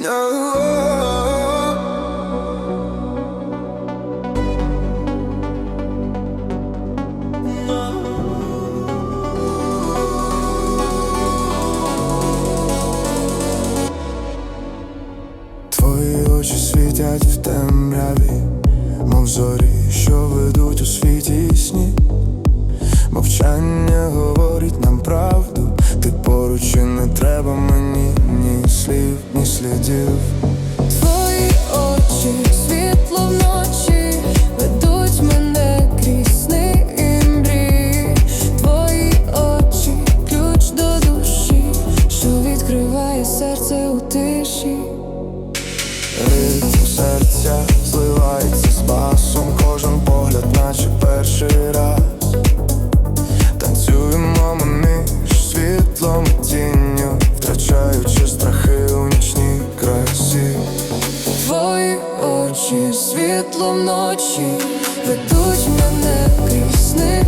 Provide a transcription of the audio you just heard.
Твої очі світять в темряві, мов зорі, що ведуть у світі сні. Мовчання слідів. Твої очі, світло вночі, ведуть мене крізь сни і мрії. Твої очі, ключ до душі, що відкриває серце у тиші. Ритм серця очі, світло ночі ведуть мене крізь сни